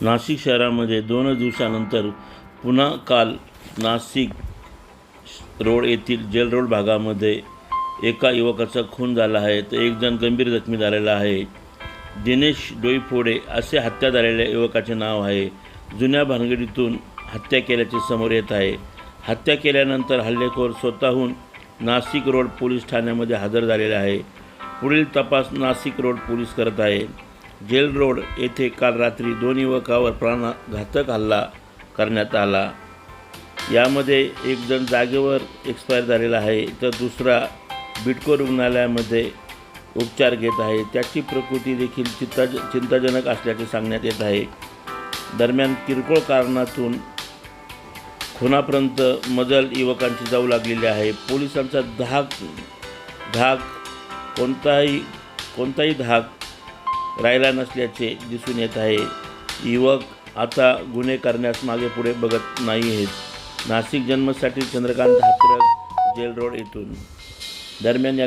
नाशिक शहरामध्ये दोनच दिवसानंतर पुन्हा काल नाशिक रोड येथील जेल रोड भागामध्ये एका युवकाचा खून झाला आहे. तर एक जण गंभीर जखमी झालेला आहे. दिनेश डोईफोडे असे हत्या झालेल्या युवकाचे नाव आहे. जुन्या भानगडीतून हत्या केल्याचे समोर येत आहे. हत्या केल्यानंतर हल्लेखोर स्वतःहून नाशिक रोड पोलीस ठाण्यामध्ये हजर झालेला आहे. पुढील तपास नाशिक रोड पोलीस करत आहे. जेल रोड येथे काल रात्री दोन युवकावर प्राणघातक हल्ला करण्यात आला. यामध्ये एक जण जागेवर एक्सपायर झालेला आहे तर दुसरा बिटको रुग्णालयामध्ये उपचार घेत आहे. त्याची प्रकृती देखील चिंता चिंताजनक असल्याचे सांगण्यात येत आहे. दरम्यान किरकोळ कारणातून खुनापर्यंत मजल युवकांची जाऊ लागलेली आहे. पोलिसांचा धाक धाक कोणताही कोणताही धाक राहिला नसल्याचे दिसून येत आहे. युवक आता गुन्हे करण्यास मागे पुढे बघत नाही आहेत. नाशिक जन्मसाठी चंद्रकांत हात्रक जेल रोड येथून. दरम्यान या